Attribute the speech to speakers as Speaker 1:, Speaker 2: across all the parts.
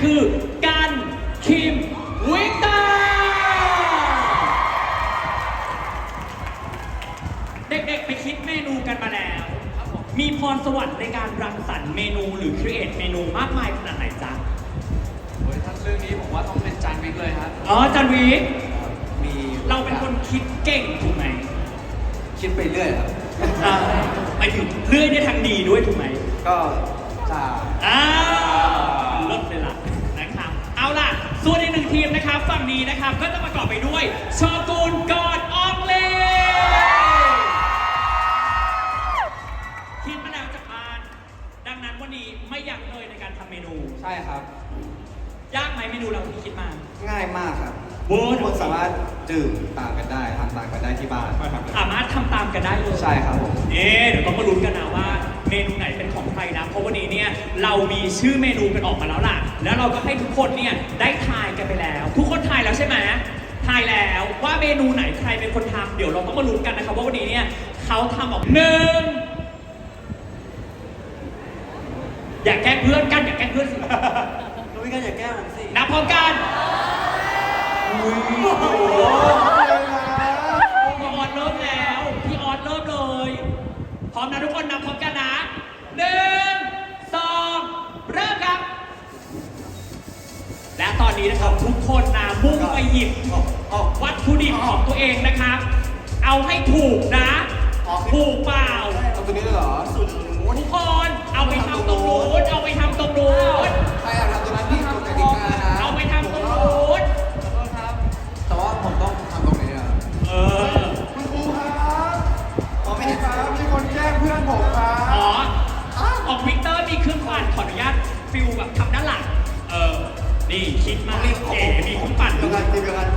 Speaker 1: คือกันคิมวิกเตอร์เด็กๆไปคิดเมนูกันมาแล้วมีพรสวรรค์ในการรังสรรค์เมนูหรือครีเอทเมนูมากมายขนาดไหนจ๊ะ
Speaker 2: โอ้ยถ้าเรื่องนี้ผมว่าต้องเป็นจานวิกเลยครับ
Speaker 1: อ๋อจันวิก
Speaker 3: มี
Speaker 1: เราเป็นคนคิดเก่งถูกไหม
Speaker 3: คิดไปเรื่อยครับ
Speaker 1: อ่าหมายถึงเลื่อยได้ทางดีด้วยถูกไหม
Speaker 3: ก็จะ
Speaker 1: อ่า ทีมนะครับฝั่งนี้นะครับก็จะประกอบไปด้วยชอกูลกอดอองเลคิดมาแล้วจากบ้าน ดังนั้นวันนี้ไม่อยากเลยในการทำเมนู
Speaker 3: ใช่ครับ
Speaker 1: ยากไหมเมนูเราที่คิดมา
Speaker 3: ง่ายมากครับ
Speaker 1: โว้ย
Speaker 3: ทุกคนสามารถดื่มตามกันได้ทำตามกันได้ที่บ้านทำกัน
Speaker 1: สามารถทำตามกันได้เลย
Speaker 3: ใช่ครับผม
Speaker 1: เอ๊ะเดี๋ยวต้องมาลุ้นกันนะว่า เมนูไหนเป็นของใครนะ เพราะวันนี้เนี่ยเรามีชื่อเมนูกันออกมาแล้วล่ะ แล้วเราก็ให้ทุกคนเนี่ยได้ทายกันไปแล้ว ทุกคนทายแล้วใช่ไหมทายแล้วว่าเมนูไหนใครเป็นคนทำเดี๋ยวเราต้องมาลุ้นกันนะครับว่าวันนี้เนี่ยเขาทำออกหนึ่งอย่าแกล้งเพื่อนกันอย่าแกล้งเพื่อนสิ
Speaker 3: นุ้ยกันอย่าแก้ผมสิ
Speaker 1: นับพร้อมกันพี่ออสเริ่มแล้วพี่ออสเริ่มเลย พร้อม นะทุกคนนับพร้อมกันนะหนึ่งสองเริ่มครับ และตอนนี้นะครับทุกคนนะมุ่งไปหยิบวัตถุดิบของตัวเองนะครับ เอาให้ถูกนะ ถูกเปล่า
Speaker 3: เอาตัวนี้เลยเหรอ
Speaker 1: มากเก๋มีเครื่องปั่น
Speaker 3: ดู
Speaker 1: ด้ว
Speaker 3: กั
Speaker 1: ย
Speaker 3: นดูกัน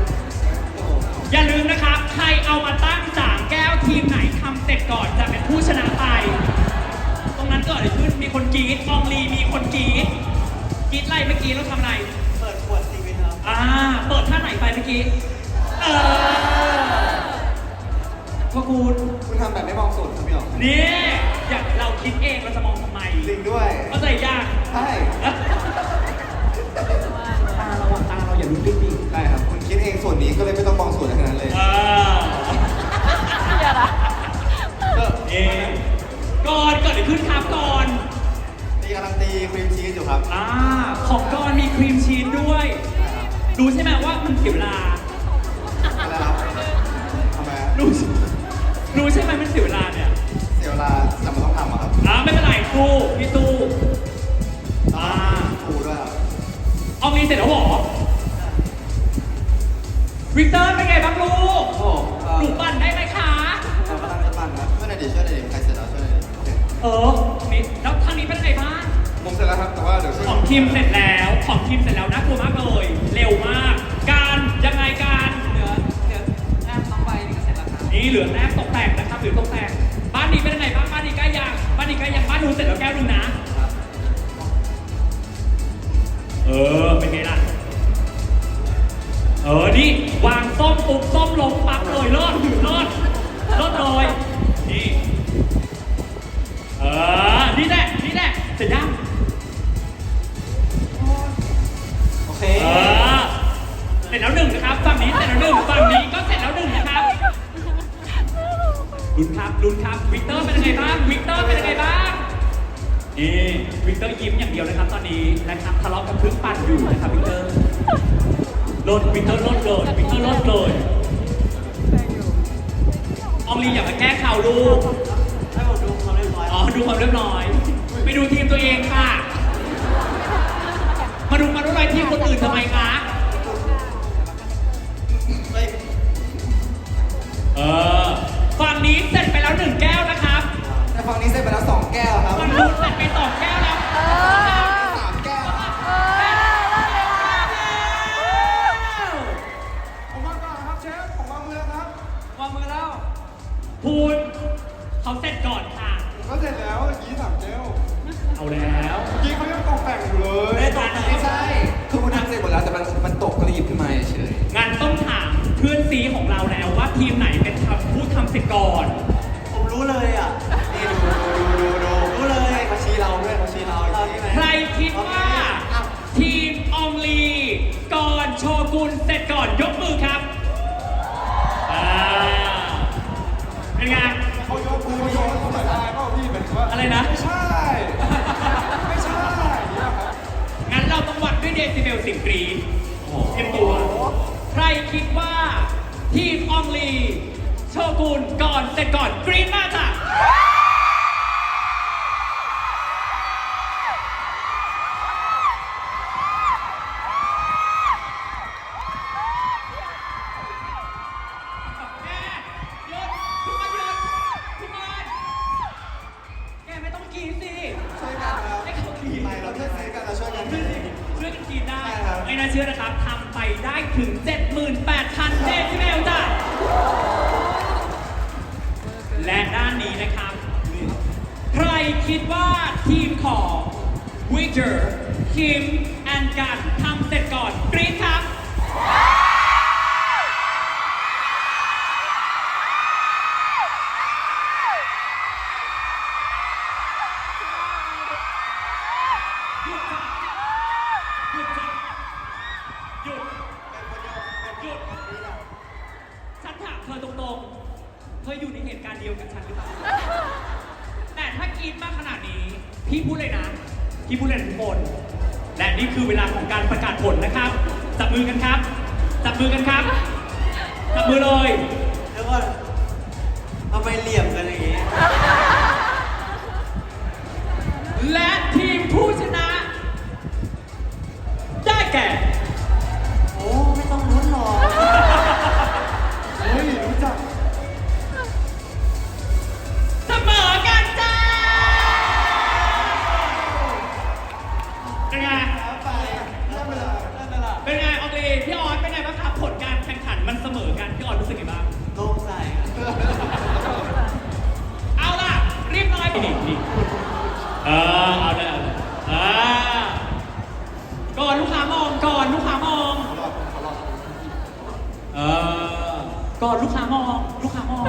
Speaker 3: โอ้โห
Speaker 1: อย่าลืมนะครับ ใครเอามาตั้งสามแก้วทีมไหนทำเสร็จก่อนจะเป็นผู้ชนะไป ตรงนั้นเกิดอะไรขึ้น มีคนกรีดอองลีมีคนกรีดกรีดอะไรเมื่อกี้เราทำอะไร
Speaker 3: เปิดขวดซีวิตครับ
Speaker 1: อ่า เปิดท่าไหนไปเมื่อกี้ เออพวกคุณ
Speaker 3: คุณทำแบบไม่มองสูตรครับพี่หรอ
Speaker 1: นี่ อยากเราคิดเองเราจะมองทำไม
Speaker 3: จริงด้วย
Speaker 1: เข้าใจยาก
Speaker 3: ใช่
Speaker 1: ตาเรา อะตาเราอย่าลุ้นดิ้นดิ
Speaker 3: ใช่ครับคุณคิดเองส่วนนี้ก็เลยไม่ต้องมองสูตรทั้งนั้นเลย
Speaker 1: เออเออก่อนเกิดอะไรขึ้นครับก่อน
Speaker 3: นี่กำลังตีครีมชีสอยู่ครับ
Speaker 1: อ่าของก่อนมีครีมชีสด้วยดูใช่ไหมว่ามันเสียเวลา
Speaker 3: อะไรครับทำไมฮะ
Speaker 1: ดูดูใช่ไหมมันเสียเวลาเนี่ย
Speaker 3: เสียเวลาแต่มันต้องทำอะครับ
Speaker 1: อ่าไม่เป็นไรตู้พี่ตู้อ่า
Speaker 3: ครูด้วยครับ
Speaker 1: ออกรีเสร็จแล้วเหรอ วิกเตอร์เป็นไงบ้างลูก
Speaker 3: โอ้โหเอ่อ
Speaker 1: หนูปั่นได้ไหมคะ
Speaker 3: เรากำลังจะปั่นนะช่วยหน่อยดิช่วยหน่อยดิใครเสร็จแล้วช่วยหน่อยดิโอเค
Speaker 1: เออนี่แล้วทางนี้เป็นไงบ้าง
Speaker 3: ผมเสร็จแล้วครับ แต่ว่าเดี๋ยวช่วย
Speaker 1: ของทีมเสร็จแล้ว ของทีมเสร็จแล้วน่ากลัวมากเลย เร็วมาก การยังไงการ
Speaker 2: เหลือเหลือแค่สองใบนี่ก็เสร็จแล้วครับ
Speaker 1: นี่เหลือแรกตกแต่งนะครับเหลือตกแต่งบ้านนี้เป็นยังไงบ้างบ้านนี้ใกล้ยังบ้านนี้ใกล้ยังบ้านหนูเสร็จแล้วแก้วหนึงนะ เออเป็นไงล่ะ เออ นี่ วางส้มปุ๊บส้มลงปั๊บเลยเลิศเลิศเลิศเลยนี่ เออ นี่แหละ นี่แหละเสร็จยัง
Speaker 3: โอเค
Speaker 1: เออ เสร็จแล้วหนึ่งนะครับ ฝั่งนี้เสร็จแล้วหนึ่งฝั่งนี้ก็เสร็จแล้วหนึ่งนะครับลุ้นครับลุ้นครับ วิกเตอร์เป็นยังไงบ้าง วิกเตอร์เป็นยังไงบ้าง นี่ วิกเตอร์ยิ้มอย่างเดียวนะครับตอนนี้นะครับทะเลาะกับเครื่องปั่นอยู่นะครับวิกเตอร์ ลดวิกเตอร์ลดเลยวิกเตอร์ลดเลยอองลีอย่ามาแก้ข่าวลูก
Speaker 3: ให้ผมดูความเรียบร้อย
Speaker 1: อ๋อ ดูความเรียบร้อย ไปดูทีมตัวเองค่ะ มาดูมาดูรายทีมคนอื่นทำไมคะ
Speaker 3: เฮ้ย
Speaker 1: เออ ฝั่งนี้เสร็จไปแล้วหนึ่งแก้วนะครับ
Speaker 3: แต่ฝั่งนี้เสร็จไป อะไรนะ
Speaker 1: ไม่
Speaker 4: ใช่ ไม่ใช่เนี่ยครับ
Speaker 1: งั้นเราต้องวัดด้วยเดซิเบลสิบกรีดเตรียมตัว ใครคิดว่าทีมอองลีโชกุนก่อนเสร็จก่อนกรีนมาจ้ะ ไมเหลี่ยม เอ
Speaker 3: อ
Speaker 4: เอา
Speaker 1: เล
Speaker 3: ยเอา
Speaker 1: เลยเออก่อนลูกค้ามองก่อนลูกค้ามองเออก่อนลูกค้ามองลูกค้ามอง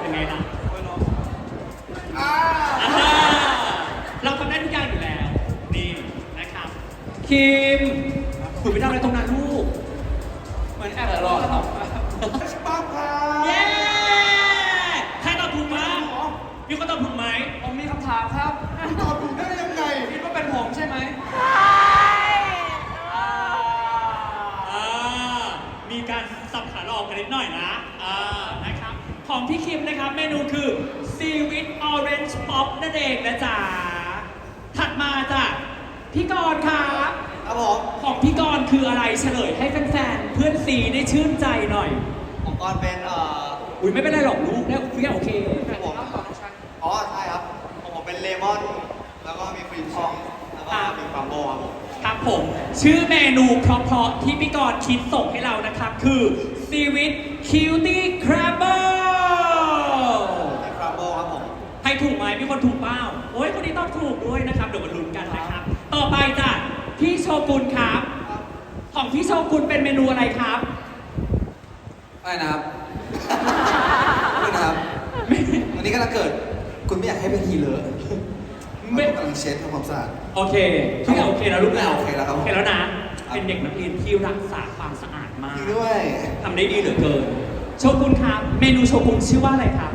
Speaker 1: เป็นไงล่ะ
Speaker 4: อ่า
Speaker 1: เราทำได้ทุกอย่างอยู่แล้วนี่นะครับคิม อกกันนิดหน่อยนะอ่านะครับ ของพี่คิมนะครับ เมนูคือ Seaweed Orange Pop นั่นเองนะจ๊ะ ถัดมาจ้ะพี่กรณ์ครับ
Speaker 3: ครับผม
Speaker 1: ของพี่กรณ์คืออะไรเฉลยให้แฟนๆ เพื่อนซีได้ชื่นใจหน่อย
Speaker 3: ของกอนเป็นเอ่อ
Speaker 1: อุ้ยไม่เป็นไรหรอกลูกได้ทุกอย่างโอเค
Speaker 3: ของผมอ๋อใช่ครับของผมเป็นเลมอนแล้วก็มีครีมชีสแล้วก็มีฟรัมโบครับผม
Speaker 1: ครับผม ชื่อเมนูเพราะๆที่พี่กรณ์คิดส่งให้เรานะครับ คือ Seaweed Cutie Crabber
Speaker 3: มีฟรัมโบครับผม
Speaker 1: ให้ถูกไหมมีคนถูกเปล่าโอ้ยคนนี้ตอบถูกด้วยนะครับ เดี๋ยวมาลุ้นกันนะครับ ต่อไปจ้ะพี่โชกุนครับ ของพี่โชกุนเป็นเมนูอะไรครับ
Speaker 3: อะไรนะครับนี่นะครับวันนี้กำลังเกิด คุณไม่อยากให้เป็นทีเลอะ
Speaker 1: ไม่
Speaker 3: กำลังเช็ดทำความสะอาด
Speaker 1: โอเคทุกอย่างโอเคแล้วลูกแล้ว
Speaker 3: โอเคแล้วครับ
Speaker 1: โอเคแล้วนะ เป็นเด็กนักเรียนที่รักษาความสะอาดมาก
Speaker 3: จริงด้วย
Speaker 1: ทำได้ดีเหลือเกิน โชกุนครับเมนูโชกุนชื่อว่าอะไรครับ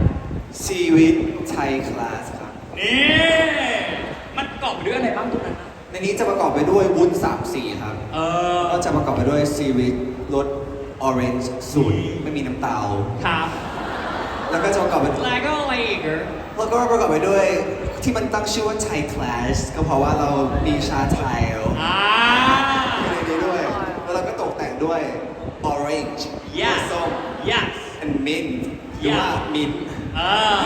Speaker 3: ชีวิตไทยคลาสครับ
Speaker 1: นี่ มันประกอบไปด้วยอะไรบ้างตรงนั้นนะ
Speaker 3: ในนี้จะประกอบไปด้วยวุ้นสามสีครับ
Speaker 1: เออ
Speaker 3: ก็จะประกอบไปด้วยซีวิตรสออเรนจ์สูตรไม่มีน้ำตาล
Speaker 1: ครับ
Speaker 3: แล้วก็จะประกอบไป
Speaker 1: แล้วก็อะไรอีกเหรอ
Speaker 3: แล้วก็ประกอบไปด้วยที่มันตั้งชื่อว่าไทยคลาสก็เพราะว่าเรามีชาไทย
Speaker 1: อ่า
Speaker 3: อยู่ในนี้ด้วย แล้วเราก็ตกแต่ง ด้วย orange
Speaker 1: yes
Speaker 3: ส้ม
Speaker 1: yes
Speaker 3: and mint หรือว่า mint
Speaker 1: เออ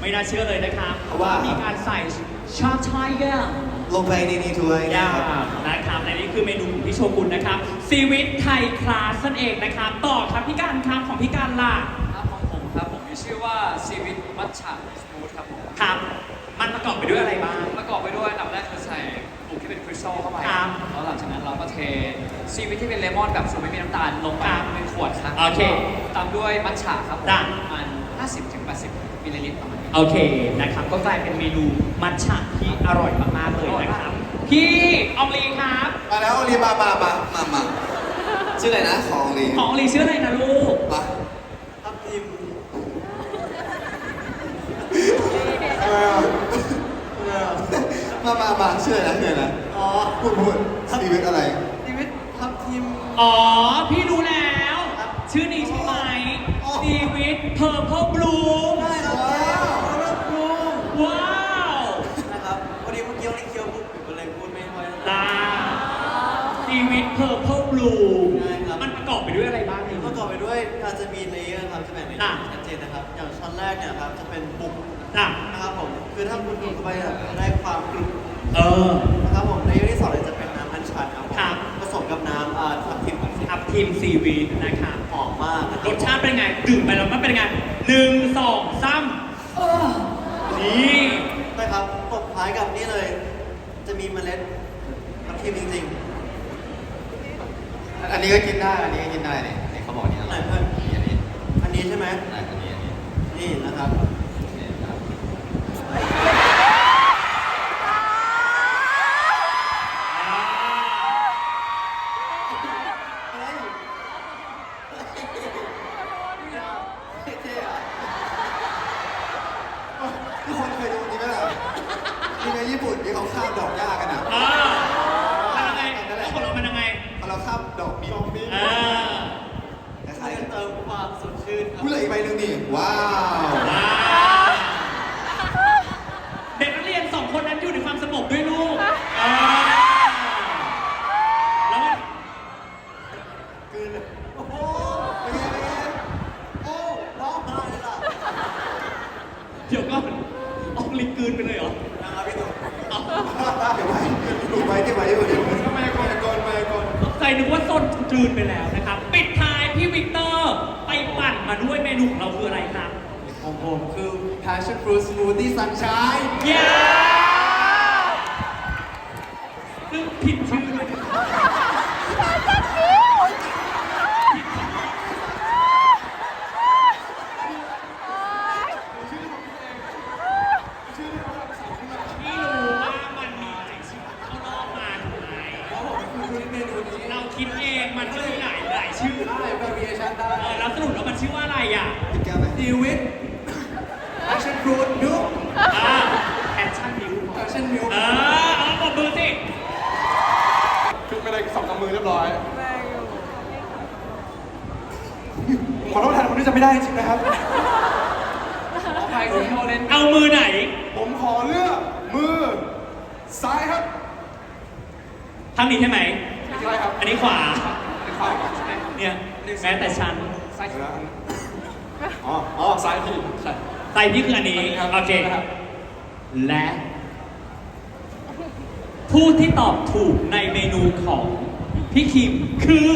Speaker 1: ไม่น่าเชื่อเลยนะครับ
Speaker 3: เพราะว่า
Speaker 1: มีการใส่ชาไทยอะ
Speaker 3: ลงไปในนี้ด้วย
Speaker 1: ยา
Speaker 3: นะครับ
Speaker 1: นะครับและนี่คือเมนูของพี่โชกุนนะครับซีวิตไทยคลาสนั่นเองนะครับ ต่อครับพี่การครับของพี่การล่ะ
Speaker 2: ครับของผมครับผมมีชื่อว่าซีวิตมัทฉะสมูทครับผม
Speaker 1: ครับ มันประกอบไปด้วยอะไรบ้าง
Speaker 2: ประกอบไปด้วยอันดับแรกคือใส่ ผงที่เป็นคริสตัลเข้าไป
Speaker 1: ครับ
Speaker 2: แล้วหลังจากนั้นเราก็เทซีวิตที่เป็นเลมอนแบบสูตรไม่มีน้ำตาลลงไป
Speaker 1: ครับ
Speaker 2: ในขวดครับ
Speaker 1: โอเค
Speaker 2: ตามด้วยมัทฉะครับผม
Speaker 1: จ้ะ
Speaker 2: ประมาณ50-80มิลลิลิตรประมาณนี้
Speaker 1: โอเคนะครับ ก็กลายเป็นเมนูมัทฉะที่อร่อยมากๆเลยนะครับ พี่อองลีครับ
Speaker 3: มาแล้วรีมามามามามาชื่ออะไรนะของรี
Speaker 1: ของอองลีชื่ออะไรนะลูก
Speaker 3: มาทับทิมมามามาเชื่อนะเชื่อนะ
Speaker 2: อ๋อ
Speaker 3: พูดพูดชีวิตอะไร
Speaker 2: ชีวิตทับทิม
Speaker 1: อ๋อ พี่รู้แล้ว
Speaker 2: ครับ
Speaker 1: ชื่อนี้ใช่ไหม
Speaker 2: อ๋อ
Speaker 1: ดีวิดเพอร์เพลบลูม
Speaker 2: ได้แล้วเจ๊แล้วก็ครู
Speaker 1: ว้าว
Speaker 2: นะครับพอดีเมื่อกี้วันนี้เคี้ยวปุ๊บผมก็เลยพูดไม่ค่อย
Speaker 1: ตาดีวิดเพอร์เพลบลูม
Speaker 2: ใช่ครับ
Speaker 1: มันประกอบไปด้วยอะไรบ้างนี่
Speaker 2: ประกอบไปด้วยการจะมีเลเยอร์ครับจะแบ่งใน
Speaker 1: อะ
Speaker 2: ชัดเจนนะครับ อย่างชั้นแรกเนี่ยครับจะเป็นบุก
Speaker 1: อะ
Speaker 2: นะครับผม คือถ้าคุณดูเข้าไปเนี่ยจะได้ความกรุบ
Speaker 1: เออ
Speaker 2: ชันครับผม
Speaker 1: ครับ
Speaker 2: ผสมกับน้ำอ่าทับทิม
Speaker 1: ทับทีมซีวีดนะครับ
Speaker 2: หอมมากนะค
Speaker 1: ร
Speaker 2: รับ
Speaker 1: สชาติเป็นไงดื่มไปแล้วมันเป็นไงหนึ่งสองสามนี่
Speaker 2: ใช่ครับตบท้ายกับนี่เลย จะมีเมล็ดทับทิมจริง
Speaker 3: อันนี้ก็กินได้ อันนี้ก็กินได้เนี่ยนี่เขาบอกนี่อ
Speaker 2: ๆไหน
Speaker 3: ร่อย
Speaker 2: เพื่อน
Speaker 3: อันนี้
Speaker 2: อันนี้ใช่ไหม
Speaker 3: อันนี้อันนี้
Speaker 2: นี่นะครับ
Speaker 3: นี่ครับ
Speaker 2: เท่อะ
Speaker 3: ทุกคนเคยดูนี่ไหมล่ะนี่ในญี่ปุ่นที่เขาข้ามดอกหญ้ากันอะ
Speaker 1: อ่ามันยังไงแล้วของเรามันยังไง
Speaker 3: พอเราข้ามดอกมีดอกมี
Speaker 1: อ่า
Speaker 3: คล้า
Speaker 2: ใช่
Speaker 3: ยๆกัน
Speaker 2: เติมความสดชื่นครับ
Speaker 3: พูดเลย อีกใบหนึ่งนี่ว้าว
Speaker 1: ว้าวเด็กนักเรียนสองคนนั้นอยู่ในความสงบด้วยลูกอ่าแล้วมัน
Speaker 2: คืนเลยโอ้โหเป็นไงเป็นไงโอ้ร้องไห้เลยล่ะ
Speaker 1: เดี๋ยวก่อนออกลิงกลืนไปเลยเหรอ
Speaker 2: นะครับพี่ตุ๊ก
Speaker 1: เอา
Speaker 3: เก็บไว้เก็บไว้เก็บไว้เก็บไว้เก็บไว้ไม่ก่อนก่อนไม่ก่อน
Speaker 1: ใจนึกว่าส้นกลืนไปแล้วนะครับ ปิดท้ายพี่วิกเตอร์ ไปปั่น มาด้วยเมนูของเราคืออะไรครับ
Speaker 2: ของผมคือ passion fruit smoothie sunshine
Speaker 1: ยาซึ่งผิดชื่อด้วยพี่รู้ว่ามันมีหลายชื่อข้างนอกมาถูกไหม
Speaker 2: เพราะผมคือเมนูนี้
Speaker 1: เราคิดเองมันก็มีหลายหลายชื่อ
Speaker 2: ได้ variation ได้
Speaker 1: เออแล้วสรุปแล้วมันชื่อว่าอะไรอะ
Speaker 3: กินแก้วไหม
Speaker 2: ดีวิท passion fruit milk
Speaker 1: อ่าแอคชั่นนิ้ว
Speaker 2: passion milk
Speaker 1: เออเอาปรบมือสิ
Speaker 4: ขึ้นไปเลยสองกำมือเรียบร้อยผมขอโทษแทนคนที่ จะไม่ได้จริงๆนะครับ
Speaker 2: ขออภัยที่เขาเล่น
Speaker 1: เอามือไหน
Speaker 4: ผมขอเลือกมือ ซ้ายครับ
Speaker 1: ทางนี้ใช่ไหม
Speaker 4: ไม่ใช่ครับ
Speaker 1: อันนี้ขวา
Speaker 4: ไม่ขวาก่อนใช่ไหม
Speaker 1: เนี่ยแม้แต่ฉัน
Speaker 4: ซ้ายนะอ๋ออ๋อซ้ายพี่ใช่
Speaker 1: ไตพี่คืออันนี้
Speaker 4: อันนี้ครับ
Speaker 1: โอเค
Speaker 4: นะครับ
Speaker 1: และ ผู้ที่ตอบถูกในเมนูของพี่คิมคือ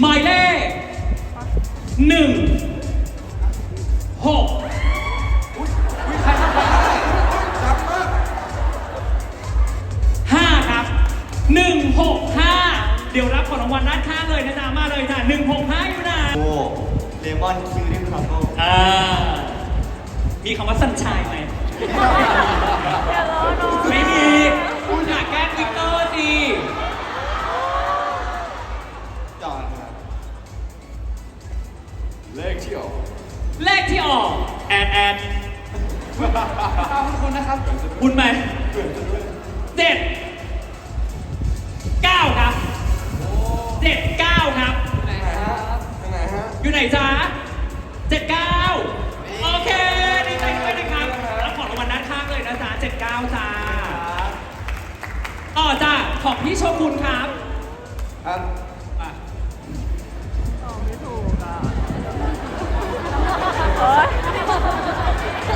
Speaker 1: หมายเลขหนึ่งหก
Speaker 4: อุ้ยใครทำได้จับมาก
Speaker 1: ห้าครับหนึ่งหกห้าเดี๋ยวรับของรางวัลด้านข้างเลยนะจ๊ะมาเลยจ้ะหนึ่งหกห้าอยู่ไหน
Speaker 2: โอ้เลมอนคิวริมทรัฟเฟิล
Speaker 1: อ่ามีคำว่าสัญชัยไหมไม่มี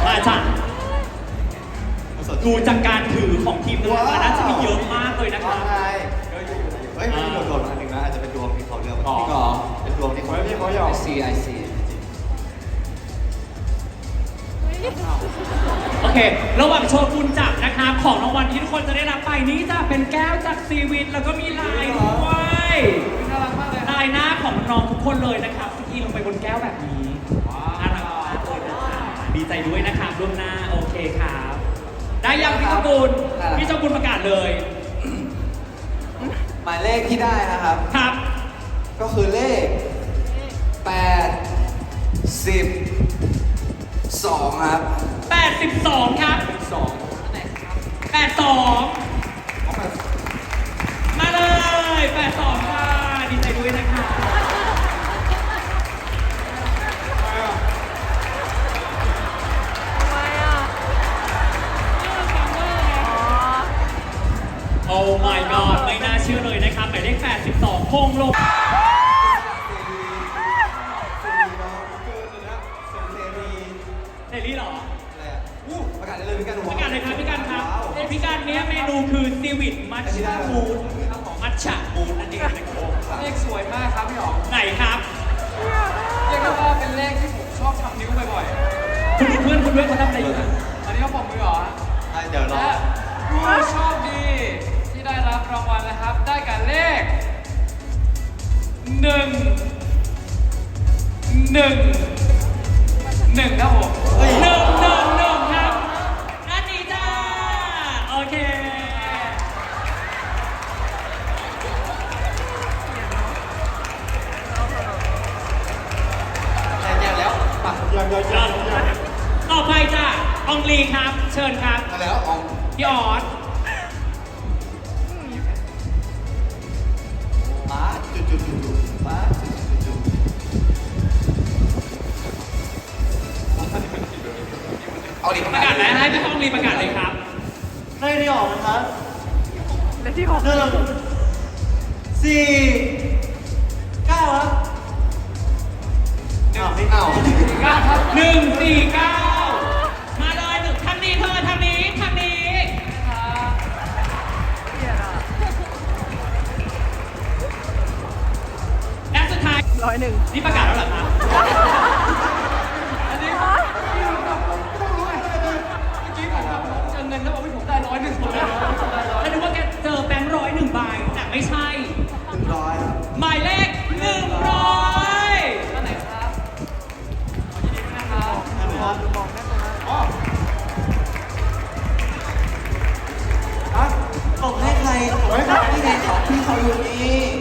Speaker 1: มาจ้ะดูจากการถือของทีมงานมาน่าจะมีเยอะมากเลยนะครับ
Speaker 3: ใช่ก็อยู่เฮ้ยมันมีโดดๆมาอันหนึ่งนะอาจจะเป็นดวงที่เขาเลือก
Speaker 1: อ๋อ
Speaker 3: จริงเหรอเป็นดวงที่เขา
Speaker 4: เฮ้ยพี่เขาหยอก
Speaker 3: ไอซีไอซี
Speaker 1: โอเค ระหว่างโชว์คุณจับนะครับ ของรางวัลที่ทุกคนจะได้รับไปนี้จะเป็นแก้วจากซีวิตแล้วก็มีลายด้วย
Speaker 2: น่ารักมากเลย
Speaker 1: ลายหน้าของน้องทุกคนเลยนะครับสกีลงไปบนแก้วแบบนี้น่ ดีใจด้วยนะครับล่วงหน้าโอเคครับ ได้ยังพี่เจ้ากุลพี่เจ้ากุลประกาศเลย
Speaker 3: หมายเลขที่ได้นะครับ
Speaker 1: ครับ
Speaker 3: ก็คือเลข 8 10สองครับ
Speaker 1: 82 ครับ
Speaker 4: สองอันไหนครับ
Speaker 1: 82 มาเลย 82ค่ะดี 82คงลง
Speaker 3: เสรีเนาะเกินเลยนะเสรี
Speaker 1: เดลี่เหรอ
Speaker 3: อะไรอะอู้ประกาศได้เลยพี่กัน
Speaker 1: พี่การเลยครับพี่การครับ
Speaker 3: ว้าว
Speaker 1: พี่การเนี้ยเมนูคือซีวิตมัทฉะมูนครับผมมัทฉะมูนนั่นเองนะครับ
Speaker 4: เลขสวยมากครับพี่อ๋อง
Speaker 1: ไหนครับ
Speaker 4: เรียกได้ว่าเป็นเลขที่ผมชอบทำนิ้วบ่อย
Speaker 1: คุณดูเพื่อนคุณด้วยเขาทำอะไรอยู่นะ
Speaker 4: ๆอันนี้ก็ผมมือเหรอ
Speaker 3: อะเดี๋ยวรอ
Speaker 4: และผู้โชคดีที่ได้รับรางวัลนะครับ ได้กับเลข หนึ่งหนึ่งหนึ่งครับผม
Speaker 3: เฮ้ย
Speaker 1: หนึ่งหนึ่งหนึ่งครับอันนี้จ้า โอเค
Speaker 3: แย่แย่แล้วมา
Speaker 2: ยังยังยังยัง
Speaker 1: ต่อไปจ้าอองลีครับ เชิญครับ
Speaker 3: มาแล้วออง
Speaker 1: พี่ออสี
Speaker 3: ประกาศเลยครับ ใครได้อ
Speaker 2: อกนะครับและที่หกหนึ่งสี่เก้า
Speaker 3: ครับอ้าไม่เอาเก้า
Speaker 1: ครับหนึ่งสี่เก้ามาเลยหนึ่ทางนี้เธอทางนี้ทางนี้และสุดท้ายร้อยหนึ่งนี่ประกาศแล้วเหรอครับ
Speaker 2: นึงแล้วบอก
Speaker 4: ว่าผมได้ร้อยห
Speaker 2: นึ่ง
Speaker 4: ผมได้แล้
Speaker 1: วนึกว่าแกเจอแบง
Speaker 2: ค์ร้อยหนึ่งใบ
Speaker 5: แต่ไม่ใช่
Speaker 2: หนึ่งร้อยหมายเล
Speaker 1: ขหนึ่งร้อย
Speaker 4: ท่า
Speaker 2: นไหนครับอันดีนค
Speaker 3: รับอ๋อ
Speaker 4: ครับส่งให้ใครส่งให้
Speaker 1: ใครพี่นนขพี่เขาอยู่นี่